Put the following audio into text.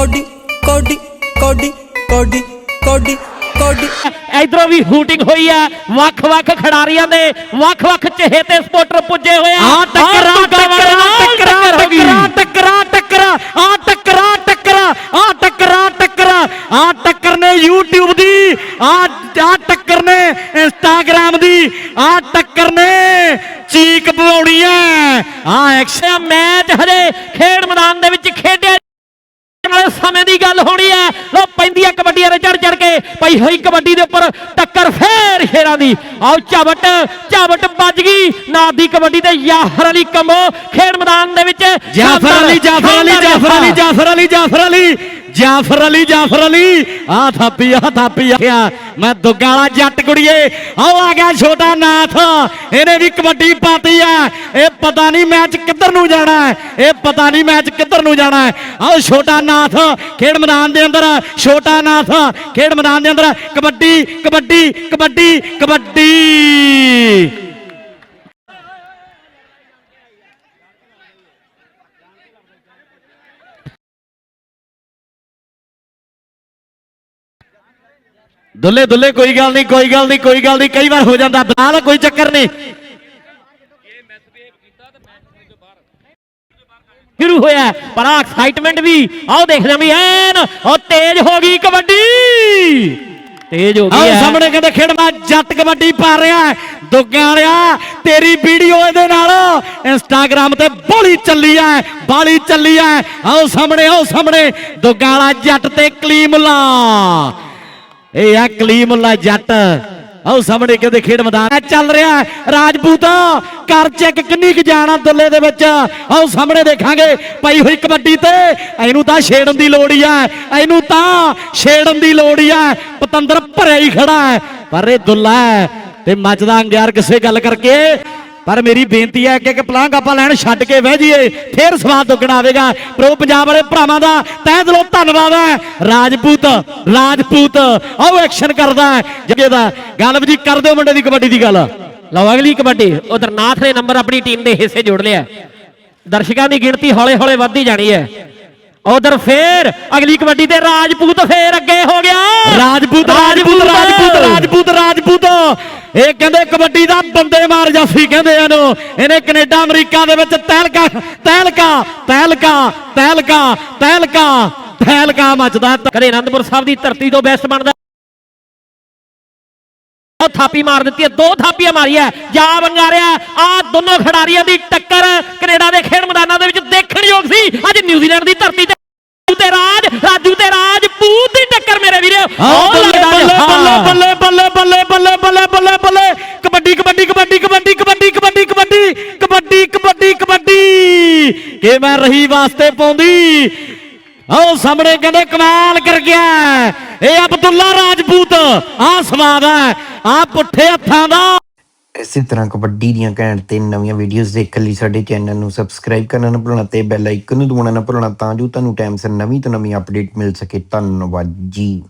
Cody ਕੋਡੀ ਕੋਡੀ ਕੋਡੀ ਕੋਡੀ ਕੋਡੀ। ਇਧਰੋਂ ਵੀ ਹੂਟਿੰਗ ਹੋਈ ਆ। ਵੱਖ-ਵੱਖ ਖਿਡਾਰੀਆਂ ਦੇ ਵੱਖ-ਵੱਖ ਚਹੇਤੇ ਸਪੋਰਟਰ ਪੁੱਜੇ ਹੋਏ ਆ। ਆ ਟੱਕਰਾ ਟੱਕਰਾ ਟੱਕਰਾ ਟੱਕਰਾ ਟੱਕਰਾ ਟੱਕਰਾ ਆ ਟੱਕਰਾ ਟੱਕਰਾ ਆ ਟੱਕਰਾ ਟੱਕਰਾ ਆ ਟੱਕਰ ਨੇ YouTube ਦੀ ਆ ਆ ਟੱਕਰ ਨੇ Instagram ਦੀ ਆ ਟੱਕਰ ਨੇ ਚੀਕ ਪਵਾਉਣੀ ਐ। ਆ ਐਕਸ਼ਨ ਮੈਚ ਹਜੇ ਖੇਡ ਮੈਦਾਨ ਦੇ ਵਿੱਚ ਖੇਡਿਆ ਸਮੇਂ ਦੀ ਗੱਲ ਹੋਣੀ ਹੈ। ਲੋ ਪੈਂਦੀ ਆ ਕਬੱਡੀਆਂ ਦੇ ਚੜ ਚੜ ਕੇ ਪਈ ਹੋਈ ਕਬੱਡੀ ਦੇ ਉੱਪਰ ਟੱਕਰ ਫੇਰ ਸ਼ੇਰਾਂ ਦੀ। ਆਓ ਝਾਵਟ ਝਾਵਟ ਵੱਜ ਗਈ। ਨਾਦ ਦੀ ਕਬੱਡੀ ਤੇ ਯਾਹਰ ਅਲੀ ਕੰਬੋ ਖੇਡ ਮੈਦਾਨ ਦੇ ਵਿੱਚ। ਜਾਫਰ ਅਲੀ ਜਾਫਰ ਅਲੀ ਜਾਫਰ ਅਲੀ ਜਾਫਰ ਅਲੀ ਜਾਫਰ ਅਲੀ। ਜਾਫਰ ਅਲੀ ਜਾਫਰ ਅਲੀ। ਆ ਥਾਪੀ ਆ ਥਾਪੀ, ਆ ਮੈਂ ਦੁੱਗਾ ਜੱਟ ਕੁੜੀਏ। ਆਓ, ਆ ਗਿਆ ਛੋਟਾ ਨਾਥ। ਇਹਨੇ ਵੀ ਕਬੱਡੀ ਪਾਤੀ ਆ। ਇਹ ਪਤਾ ਨਹੀਂ ਮੈਚ ਕਿੱਧਰ ਨੂੰ ਜਾਣਾ ਇਹ ਪਤਾ ਨਹੀਂ ਮੈਚ ਕਿੱਧਰ ਨੂੰ ਜਾਣਾ ਆਓ, ਛੋਟਾ ਨਾਥ। ਖੇਡ ਮੈਦਾਨ ਦੇ ਅੰਦਰ, ਛੋਟਾ ਨਾਥ। ਖੇਡ ਮੈਦਾਨ ਦੇ ਅੰਦਰ, ਕਬੱਡੀ ਕਬੱਡੀ ਕਬੱਡੀ ਕਬੱਡੀ। ਦੁੱਲੇ ਦੁੱਲੇ ਕੋਈ ਗੱਲ ਨਹੀਂ ਕੋਈ ਗੱਲ ਨਹੀਂ ਕੋਈ ਗੱਲ ਨਹੀਂ ਕਈ ਵਾਰ ਹੋ ਜਾਂਦਾ ਬਣਾ ਕੋਈ ਚੱਕਰ ਨਹੀਂ। ਸ਼ੁਰੂ ਹੋਇਆ ਪਰ ਆ ਐਕਸਾਈਟਮੈਂਟ ਵੀ ਆਓ ਦੇਖਦੇ ਹਾਂ ਵੀ ਐਨ ਉਹ ਤੇਜ਼ ਹੋ ਗਈ ਕਬੱਡੀ। ਤੇਜ਼ ਹੋ ਗਈ ਹੈ। ਸਾਹਮਣੇ ਕਹਿੰਦੇ ਖੇਡਵਾ ਜੱਟ ਕਬੱਡੀ ਪਾ ਰਿਹਾ। ਦੁੱਗਾਂ ਵਾਲਿਆ ਤੇਰੀ ਵੀਡੀਓ ਇਹਦੇ ਨਾਲ ਇੰਸਟਾਗ੍ਰam ਤੇ ਬੋਲੀ ਚੱਲੀ ਐ ਬਾਲੀ ਚੱਲੀ ਐ ਆਓ ਸਾਹਮਣੇ ਆਓ ਸਾਹਮਣੇ ਦੁੱਗਾਂ ਵਾਲਾ ਜੱਟ ਤੇ ਕਲੀਮੁੱਲਾ ਇਹ ਆ ਕਲੀਮੁੱਲਾ ਜੱਟ। ਆਓ ਸਾਹਮਣੇ ਕਹਿੰਦੇ ਖੇਡ ਮੈਦਾਨ ਚੱਲ ਰਿਹਾ ਰਾਜਪੂਤ ਕਰ ਚੈੱਕ ਕਿੰਨੀ ਕੁ ਜਾਣਾ ਦੁੱਲੇ ਦੇ ਵਿੱਚ। ਆਓ ਸਾਹਮਣੇ ਦੇਖਾਂਗੇ, ਪਈ ਹੋਈ ਕਬੱਡੀ ਤੇ। ਇਹਨੂੰ ਤਾਂ ਛੇੜਨ ਦੀ ਲੋੜ ਹੀ ਐ ਇਹਨੂੰ ਤਾਂ ਛੇੜਨ ਦੀ ਲੋੜ ਹੀ ਐ ਪਤੰਦਰ ਭਰਿਆ ਹੀ ਖੜਾ ਹੈ। ਪਰ ਇਹ ਦੁੱਲਾ ਹੈ ਤੇ ਮੱਚਦਾ ਅੰਗਿਆਰ ਕਿਸੇ ਗੱਲ ਕਰਕੇ। ਪਰ ਮੇਰੀ ਬੇਨਤੀ ਹੈ ਕਿ ਇੱਕ ਪਲਾਂਗ ਆਪਾਂ ਲੈਣ ਛੱਡ ਕੇ ਬਹਿ ਜਾਈਏ ਫੇਰ ਸਵਾਦ ਦੁੱਗਣਾ ਆਵੇਗਾ। ਪ੍ਰੋ ਪੰਜਾਬ ਵਾਲੇ ਭਰਾਵਾਂ ਦਾ ਤਹਿ ਦਿਲੋਂ ਧੰਨਵਾਦ ਹੈ। ਰਾਜਪੂਤ ਰਾਜਪੂਤ ਆਓ ਐਕਸ਼ਨ ਕਰਦਾ ਜਗੇ ਦਾ ਗੱਲ ਜੀ ਕਰ ਦਿਓ ਮੁੰਡੇ ਦੀ ਕਬੱਡੀ ਦੀ ਗੱਲ। ਲਓ ਅਗਲੀ ਕਬੱਡੀ ਉਧਰ ਨਾਥ ਨੇ ਨੰਬਰ ਆਪਣੀ ਟੀਮ ਦੇ ਹਿੱਸੇ ਜੋੜ ਲਿਆ। ਦਰਸ਼ਕਾਂ ਦੀ ਗਿਣਤੀ ਹੌਲੇ ਹੌਲੇ ਵੱਧਦੀ ਜਾਣੀ ਹੈ। ਉਧਰ ਫੇਰ ਅਗਲੀ ਕਬੱਡੀ ਤੇ ਰਾਜਪੂਤ ਫੇਰ ਅੱਗੇ ਹੋ ਗਿਆ। ਰਾਜਪੂਤ ਰਾਜਪੂਤ ਰਾਜਪੂਤ ਰਾਜਪੂਤ ਰਾਜਪੂਤ। ਇਹ ਕਹਿੰਦੇ ਦਾ ਬੰਦੇ ਮਾਰ ਜਾਫੀ ਕਹਿੰਦੇ ਇਹਨੂੰ। ਇਹਨੇ ਕੈਨੇਡਾ ਅਮਰੀਕਾ ਦੇ ਵਿੱਚ ਤਹਿਲਕਾ ਤਹਿਲਕਾ ਤਹਿਲਕਾ ਤਹਿਲਕਾ ਤਹਿਲਕਾ ਤਹਿਲਕਾ ਮੱਚਦਾ। ਕਦੇ ਅਨੰਦਪੁਰ ਸਾਹਿਬ ਦੀ ਧਰਤੀ ਤੋਂ ਬੈਸਟ ਬਣਦਾ। ਉਹ ਥਾਪੀ ਮਾਰ ਦਿੱਤੀ ਹੈ ਦੋ ਥਾਪੀਆਂ ਮਾਰੀਆਂ ਜਾ ਵੰਗਾਰਿਆ ਆ ਦੋਨੋਂ ਖਿਡਾਰੀਆਂ ਦੀ ਟੱਕਰ ਕੈਨੇਡਾ ਦੇ ਖੇਡ ਮੈਦਾਨਾਂ ਦੇ ਵਿੱਚ ਦੇਖਣਯੋਗ ਸੀ। ਅੱਜ ਨਿਊਜ਼ੀਲੈਂਡ ਦੀ ਧਰਤੀ ਤੇ ਰਾਜੂ ਤੇ ਰਾਜ ਰਾਜੂ ਤੇ ਰਾਜਪੂਤ ਦੀ ਟੱਕਰ ਮੇਰੇ ਵੀਰੋ। ਬੱਲੇ ਬੱਲੇ। ਬੱਲੇ ਬੱਲੇ ਬੱਲੇ ਬੱਲੇ ਬੱਲੇ ਬੱਲੇ ਬੱਲੇ। ਕਬੱਡੀ ਕਬੱਡੀ ਕਬੱਡੀ ਕਬੱਡੀ ਕਬੱਡੀ ਕਬੱਡੀ ਕਬੱਡੀ ਕਬੱਡੀ ਕਬੱਡੀ ਕਬੱਡੀ। ਕਿ ਮੈਂ ਰਹੀ ਵਾਸਤੇ ਪਾਉਂਦੀ। ਆਓ ਸਾਹਮਣੇ ਕਹਿੰਦੇ, ਕਮਾਲ ਕਰ ਗਿਆ ਇਹ ਅਬਦੁੱਲਾ ਰਾਜਪੂਤ ਆਹ ਸਵਾਦ ਹੈ। ਆਹ ਪੁੱਠੇ ਹੱਥਾਂ ਦਾ। ਇਸੇ ਤਰ੍ਹਾਂ ਕਬੱਡੀ ਦੀਆਂ ਘੈਂਟ ਤੇ ਨਵੀਆਂ ਵੀਡੀਓਜ਼ ਦੇਖਣ ਲਈ ਸਾਡੇ ਚੈਨਲ ਨੂੰ ਸਬਸਕ੍ਰਾਈਬ ਕਰਨਾ ਨਾ ਭੁੱਲਣਾ ਤੇ ਬੈਲ ਆਈਕਨ ਨੂੰ ਦਬਾਉਣਾ ਨਾ ਭੁੱਲਣਾ ਤਾਂ ਜੋ ਤੁਹਾਨੂੰ ਟਾਈਮ ਸਿਰ ਨਵੀਂ ਤੋਂ ਨਵੀਂ ਅਪਡੇਟ ਮਿਲ ਸਕੇ। ਧੰਨਵਾਦ ਜੀ।